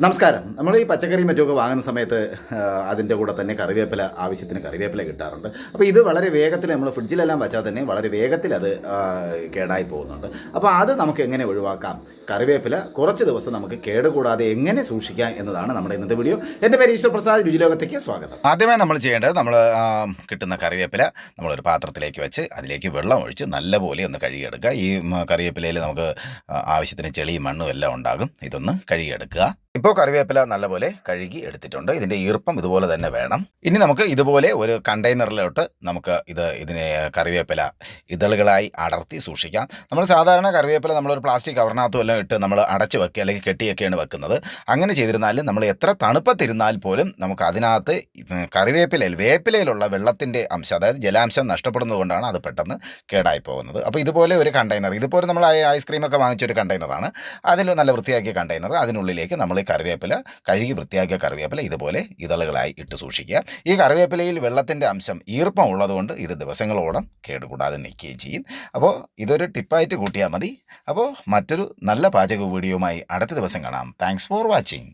നമസ്കാരം. നമ്മൾ ഈ പച്ചക്കറിയും മറ്റുമൊക്കെ വാങ്ങുന്ന സമയത്ത് അതിന്റെ കൂടെ തന്നെ കറിവേപ്പില ആവശ്യത്തിന് കറിവേപ്പില കിട്ടാറുണ്ട്. അപ്പോൾ ഇത് വളരെ വേഗത്തിൽ നമ്മൾ ഫ്രിഡ്ജിലെല്ലാം വെച്ചാൽ തന്നെ വളരെ വേഗത്തിൽ അത് കേടായി പോകുന്നുണ്ട്. അപ്പോൾ അത് നമുക്ക് എങ്ങനെ ഒഴിവാക്കാം? കറിവേപ്പില കുറച്ച് ദിവസം നമുക്ക് കേടുകൂടാതെ എങ്ങനെ സൂക്ഷിക്കാം എന്നതാണ് നമ്മുടെ ഇന്നത്തെ വീഡിയോ. എന്റെ പേര് ഈശ്വർ പ്രസാദ് രുചിലോകത്തേക്ക് സ്വാഗതം. ആദ്യമേ നമ്മൾ ചെയ്യേണ്ടത് നമ്മൾ കിട്ടുന്ന കറിവേപ്പില നമ്മളൊരു പാത്രത്തിലേക്ക് വെച്ച് അതിലേക്ക് വെള്ളം ഒഴിച്ച് നല്ലപോലെ ഒന്ന് കഴുകിയെടുക്കുക. ഈ കറിവേപ്പിലയിൽ നമുക്ക് ആവശ്യത്തിന് ചെളിയും മണ്ണും എല്ലാം ഉണ്ടാകും. ഇതൊന്ന് കഴുകിയെടുക്കുക. ഇപ്പോൾ കറിവേപ്പില നല്ലപോലെ കഴുകി എടുത്തിട്ടുണ്ട്. ഇതിന്റെ ഈർപ്പം ഇതുപോലെ തന്നെ വേണം. ഇനി നമുക്ക് ഇതുപോലെ ഒരു കണ്ടെയ്നറിലോട്ട് നമുക്ക് ഇത് ഇതിനെ കറിവേപ്പില ഇതളുകളായി അടർത്തി സൂക്ഷിക്കാം. നമ്മൾ സാധാരണ കറിവേപ്പില നമ്മളൊരു പ്ലാസ്റ്റിക് കവറിനകത്തും എല്ലാം ഇട്ട് നമ്മൾ അടച്ച് വെക്കുക അല്ലെങ്കിൽ കെട്ടിയൊക്കെയാണ് വെക്കുന്നത്. അങ്ങനെ ചെയ്തിരുന്നാലും നമ്മൾ എത്ര തണുപ്പത്തിരുന്നാൽ പോലും നമുക്ക് അതിനകത്ത് കറിവേപ്പിലയിൽ വേപ്പിലയിലുള്ള വെള്ളത്തിന്റെ അംശം അതായത് ജലാംശം നഷ്ടപ്പെടുന്നതുകൊണ്ടാണ് അത് പെട്ടെന്ന് കേടായി പോകുന്നത്. അപ്പോൾ ഇതുപോലെ ഒരു കണ്ടെയ്നർ ഇതുപോലെ നമ്മൾ ഐസ്ക്രീമൊക്കെ വാങ്ങിച്ചൊരു കണ്ടെയ്നറാണ്. അതിൽ നല്ല വൃത്തിയാക്കിയ കണ്ടെയ്നർ അതിനുള്ളിലേക്ക് നമ്മൾ ഈ കറിവേപ്പില കഴുകി വൃത്തിയാക്കിയ കറിവേപ്പില ഇതുപോലെ ഇതളുകളായി ഇട്ട് സൂക്ഷിക്കുക. ഈ കറിവേപ്പിലയിൽ വെള്ളത്തിന്റെ അംശം ഈർപ്പം ഉള്ളതുകൊണ്ട് ഇത് ദിവസങ്ങളോളം കേടുകൂടാതെ നിൽക്കുകയും ചെയ്യും. അപ്പോൾ ഇതൊരു ടിപ്പായിട്ട് കൂട്ടിയാൽ മതി. അപ്പോൾ മറ്റൊരു നല്ല പാചക വീഡിയോയുമായി അടുത്ത ദിവസം കാണാം. Thanks for watching